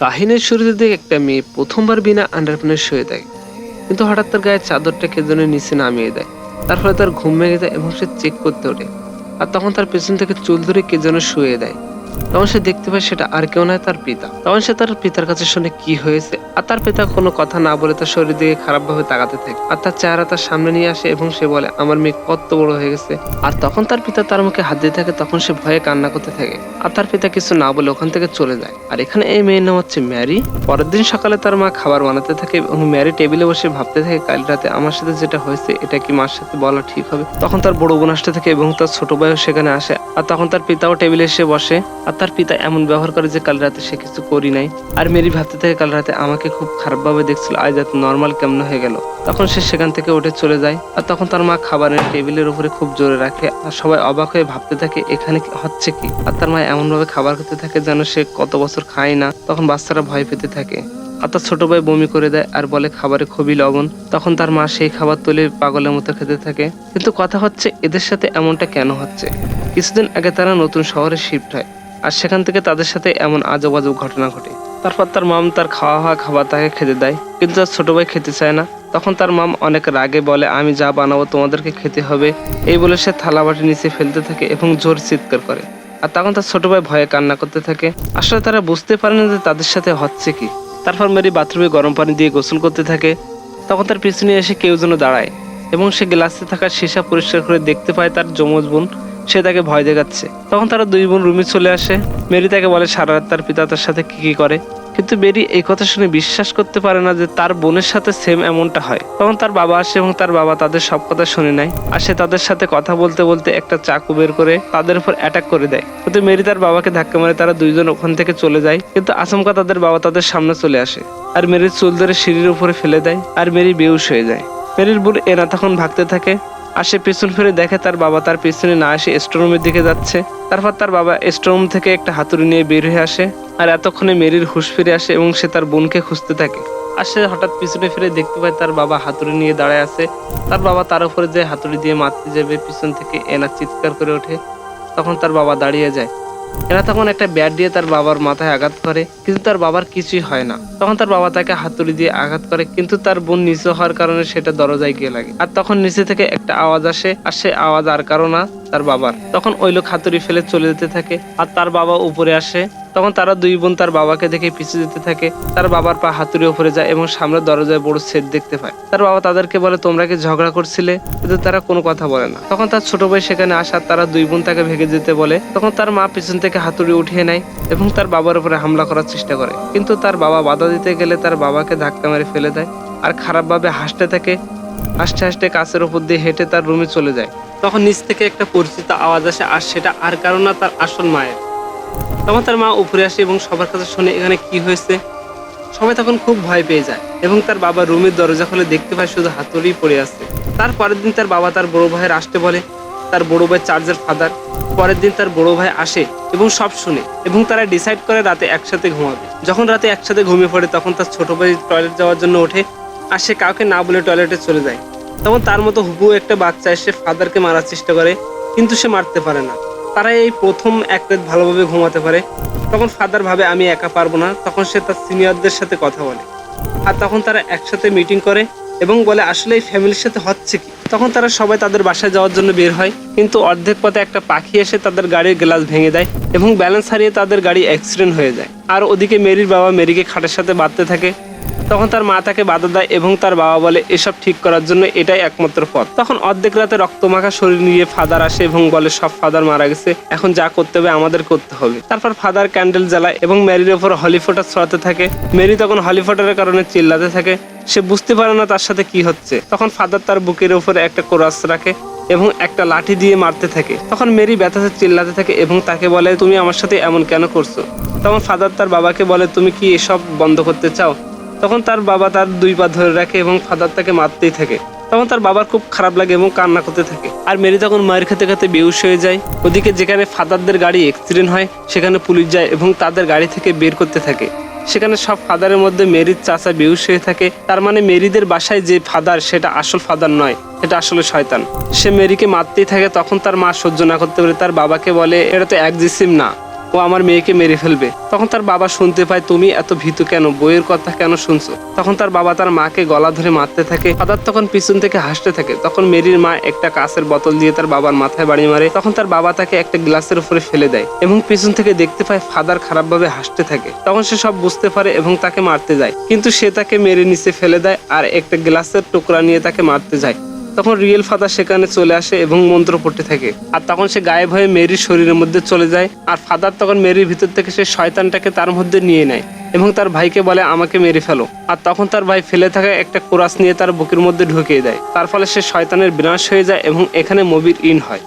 কাহিনীর শুরুতে দিকে একটা মেয়ে প্রথমবার বিনা আন্ডারপ্যান্টে শুয়ে দেয়। কিন্তু হঠাৎ তার গায়ে চাদরটা কে যেন নিচে নামিয়ে দেয়। তার ফলে তার ঘুম ভেঙে যায় এবং সে চেক করতে ওঠে। আর তখন তার পেছন থেকে চুল ধরে কে যেন শুয়ে দেয়। তখন সে দেখতে পায় সেটা আর কেউ নয় তার পিতা। তখন সে তার পিতার কাছে শুনে কি হয়েছে, আর তার পিতা কোনো কথা না বলে তার শরীর দিকে খারাপ ভাবে তাকাতে থাকে। আর তার চেহারা তার সামনে নিয়ে আসে এবং সে বলে, আমার মেয়ে কত বড় হয়ে গেছে। আর তখন তার পিতা তার মুখে হাত দিয়ে থাকে, তখন সে ভয়ে কান্না করতে থাকে। আর তার পিতা কিছু না বলে ওখান থেকে চলে যায়। আর এখানে এই মেয়ের নাম হচ্ছে ম্যারি। পরের দিন সকালে তার মা খাবার বানাতে থাকে এবং ম্যারি টেবিলে বসে ভাবতে থাকে, কাল রাতে আমার সাথে যেটা হয়েছে, এটা কি মার সাথে বলা ঠিক হবে? তখন তার বড় বোন আসতে থাকে এবং তার ছোট ভাইও সেখানে আসে। আর তখন তার পিতাও টেবিলে এসে বসে। আর তার পিতা এমন ব্যবহার করে যে কাল রাতে সে কিছু করি নাই। আর মেরি ভাবতে থাকে কাল রাতে আমাকে খুব খারাপ ভাবে দেখছিল, আজ এত নর্মাল কেমন হয়ে গেল। তখন সে সেখান থেকে উঠে চলে যায় আর তখন তার মা খাবারের টেবিলের উপরে খুব জোরে রাখে আর সবাই অবাক হয়ে ভাবতে থাকে, এখানে হচ্ছে কি? আর তার মা এমন ভাবে খাবার খেতে থাকে যেন সে কত বছর খায় না, তখন বাচ্চারা ভয় পেতে থাকে। আর তার ছোট ভাই বমি করে দেয় আর বলে, খাবারে খুবই লবণ। তখন তার মা সেই খাবার তুলে পাগলের মতো খেতে থাকে। কিন্তু কথা হচ্ছে, এদের সাথে এমনটা কেন হচ্ছে? কিছুদিন আগে তারা নতুন শহরে শিফট হয়। আর সেখান থেকে তাদের সাথে এমন আজব আজব ঘটনা ঘটে। তারপর তার মাম তার খাওয়া হওয়া খাবার তাকে খেতে দেয়। কিন্তু তার ছোট ভাই খেতে চায় না। তখন তার মাম অনেক রাগে বলে, আমি যা বানাবো তোমাদেরকে খেতে হবে। এই বলে সে থালা বাটি নিচে ফেলতে থাকে এবং জোর চিৎকার করে। আর তখন তার ছোট ভাই ভয়ে কান্না করতে থাকে। আসলে তারা বুঝতে পারে না যে তাদের সাথে হচ্ছে কি। তারপর মেরি বাথরুমে গরম পানি দিয়ে গোসল করতে থাকে। তখন তার পিছনে এসে কেউ যেন দাঁড়ায় এবং সে গ্লাসে থাকা সীসা পরিষ্কার করে দেখতে পায় তার যমজ বোন। সে তাকে ভয় দেখাচ্ছে। তখন তারা দুই বোন রুমে চলে আসে। মেরি তাকে বলে, সারা রাত তার পিতা তার সাথে কি কি করে? কিন্তু মেরি এই কথা শুনে বিশ্বাস করতে পারে না যে তার বোনের সাথে সেম এমনটা হয়। তখন তার বাবা আসে এবং তার বাবা তাদের সব কথা শুনে নেয় আর সে তাদের সাথে কথা বলতে বলতে একটা চাকু বের করে তাদের উপর অ্যাটাক করে দেয়। কিন্তু মেরি তার বাবাকে ধাক্কা মারে তারা দুইজন ওখান থেকে চলে যায়, কিন্তু আচমকা তাদের বাবা তাদের সামনে চলে আসে আর মেরির চুল ধরে সিঁড়ির উপরে ফেলে দেয় আর মেরি বেউস হয়ে যায়। মেরির বোন এনা তখন ভাগতে থাকে। আর সে পেছন ফিরে দেখে তার বাবা তার পেছনে না এসে স্টোরুমের দিকে যাচ্ছে। তারপর তার বাবা স্টোরুম থেকে একটা হাতুড়ি নিয়ে বের হয়ে আসে আর এতক্ষণে মেরির হুশ ফিরে আসে এবং সে তার বোনকে খুঁজতে থাকে। আর সে হঠাৎ পিছনে ফিরে দেখতে পায় তার বাবা হাতুড়ি নিয়ে দাঁড়ায় আছে। তার বাবা তার উপরে যে হাতুড়ি দিয়ে মারতে যাবে, পিছন থেকে এনা চিৎকার করে ওঠে। তখন তার বাবা দাঁড়িয়ে যায়। এরা তখন একটা ব্যাট দিয়ে তার বাবার মাথায় আঘাত করে, কিন্তু তার বাবার কিছুই হয় না। তখন তার বাবা তাকে হাতুড়ি দিয়ে আঘাত করে, কিন্তু তার বোন নিচু হওয়ার কারণে সেটা দরজায় গিয়ে লাগে। আর তখন নিচে থেকে একটা আওয়াজ আসে, আর সে আওয়াজ আর কারও না, তার বাবার। তখন ওই লোক হাতুড়ি ফেলে চলে যেতে থাকে, আর তার বাবা উপরে আসে তখন তারা দুই বোন তার বাবাকে দেখে পিছু যেতে থাকে। তার বাবার পা হাতুড়ি উপরে যায় এবং সামনের দরজায় বড় সেট দেখতে পায়। তার বাবা তাদেরকে বলে, তোমরা কি ঝগড়া করছিলে? কিন্তু তারা কোনো কথা বলে না। তখন তার ছোট ভাই সেখানে আসার তারা দুই বোন তাকে ভেঙে যেতে বলে। তখন তার মা পিছন থেকে হাতুড়ি উঠিয়ে নেয় এবং তার বাবার উপরে হামলা করার চেষ্টা করে। কিন্তু তার বাবা বাধা দিতে গেলে তার বাবাকে ধাক্কা মেরে ফেলে দেয় আর খারাপভাবে হাসতে থাকে। হাসতে হাসতে কাছের উপর দিয়ে হেঁটে তার রুমে চলে যায়। তখন নিচ থেকে একটা পরিচিত আওয়াজ আসে, আর সেটা আর কারণ না, তার আসল মায়ের। তখন তার মা উপরে আসে এবং সবার কাছে শুনে, এখানে কি হয়েছে? সবাই তখন খুব ভয় পেয়ে যায় এবং তার বাবা রুমের দরজা খুলে দেখতে পায় শুধু হাতুড়ি পড়ে আছে। তার পরের দিন তার বাবা তার বড় ভাইয়ের আসতে বলে, তার বড় ভাই চার্জের ফাদার। পরের দিন তার বড় ভাই আসে এবং সব শুনে এবং তারা ডিসাইড করে রাতে একসাথে ঘুমাবে। যখন রাতে একসাথে ঘুমিয়ে পড়ে, তখন তার ছোট ভাই টয়লেট যাওয়ার জন্য ওঠে আর সে কাউকে না বলে টয়লেটে চলে যায়। তখন তার মতো হুবু একটা বাচ্চা এসে ফাদারকে মারার চেষ্টা করে, কিন্তু সে মারতে পারে না। তারা এই প্রথম এক রাত ভালোভাবে ঘুমাতে পারে। তখন ফাদার ভাবে, আমি একা পারব না। তখন সে তার সিনিয়রদের সাথে কথা বলে। আর তখন তারা একসাথে মিটিং করে এবং বলে, আসলে এই ফ্যামিলির সাথে হচ্ছে কি? তখন তারা সবাই তাদের বাসায় যাওয়ার জন্য বের হয়। কিন্তু অর্ধেক পথে একটা পাখি এসে তাদের গাড়ির গ্লাস ভেঙে দেয় এবং ব্যালেন্স হারিয়ে তাদের গাড়ি অ্যাক্সিডেন্ট হয়ে যায়। আর ওদিকে মেরির বাবা মেরিকে খাটের সাথে বাঁধতে থাকে। তখন তার মা তাকে বাধা দেয় এবং তার বাবা বলে, এসব ঠিক করার জন্য এটাই একমাত্র পথ। তখন অর্ধেক রাতে রক্তমাখা শরীর নিয়ে ফাদার আসে এবং বলে, সব ফাদার মারা গেছে, এখন যা করতে হবে আমাদের করতে হবে। তারপর ফাদার ক্যান্ডেল জ্বালায় এবং ম্যারির ওপর হলিফোটা ছড়াতে থাকে। মেরি তখন হলিফোটারের কারণে চিল্লাতে থাকে। সে বুঝতে পারে না তার সাথে কি হচ্ছে। তখন ফাদার তার বুকের উপরে একটা কোরাস রাখে এবং একটা লাঠি দিয়ে মারতে থাকে। তখন মেরি ব্যথাতে চিল্লাতে থাকে এবং তাকে বলে, তুমি আমার সাথে এমন কেন করছ? তখন ফাদার তার বাবাকে বলে, তুমি কি এসব বন্ধ করতে চাও? তখন তার বাবা তার দুই পা ধরে রাখে এবং ফাদার তাকে মারতেই থাকে। তখন তার বাবার খুব খারাপ লাগে এবং কান্না করতে থাকে। আর মেরি তখন মায়ের খেতে খেতে বেউস হয়ে যায়। ওদিকে যেখানে ফাদারদের গাড়ি অ্যাক্সিডেন্ট হয়, সেখানে পুলিশ যায় এবং তাদের গাড়ি থেকে বের করতে থাকে। সেখানে সব ফাদারের মধ্যে মেরির চাচা বেউস হয়ে থাকে। তার মানে মেরিদের বাসায় যে ফাদার, সেটা আসল ফাদার নয় এটা আসলে শয়তান। সে মেরিকে মারতেই থাকে, তখন তার মা সহ্য না করতে পারে তার বাবাকে বলে, এটা তো এক জিসিম না। আমার মেয়েকে মেরে ফেলবে। তখন তার বাবা শুনতে পায়, তুমি এত ভীতু কেন? বইয়ের কথা কেন শুনছো? তখন তার বাবা তার মাকে গলা ধরে মারতে থাকে। ফাদার তখন পিছন থেকে হাসতে থাকে। তখন মেরির মা একটা কাঁচের বোতল দিয়ে তার বাবার মাথায় বাড়ি মারে। তখন তার বাবা তাকে একটা গ্লাসের উপরে ফেলে দেয় এবং পিছন থেকে দেখতে পায়, ফাদার খারাপভাবে হাসতে থাকে। তখন সে সব বুঝতে পারে এবং তাকে মারতে যায়। কিন্তু সে তাকে মেরে নিচে ফেলে দেয় আর একটা গ্লাসের টুকরা নিয়ে তাকে মারতে যায়। তখন রিয়েল ফাদার সেখানে চলে আসে এবং মন্ত্র পড়তে থাকে। আর তখন সে গায়েব হয়ে মেরির শরীরের মধ্যে চলে যায়। আর ফাদার তখন মেরির ভিতর থেকে সে শয়তানটাকে তার মধ্যে নিয়ে নেয় এবং তার ভাইকে বলে, আমাকে মেরে ফেলো। আর তখন তার ভাই ফেলে থাকা একটা কোরাস নিয়ে তার বুকের মধ্যে ঢুকিয়ে দেয়। তার ফলে সে শয়তানের বিনাশ হয়ে যায় এবং এখানে মুভির ইন হয়।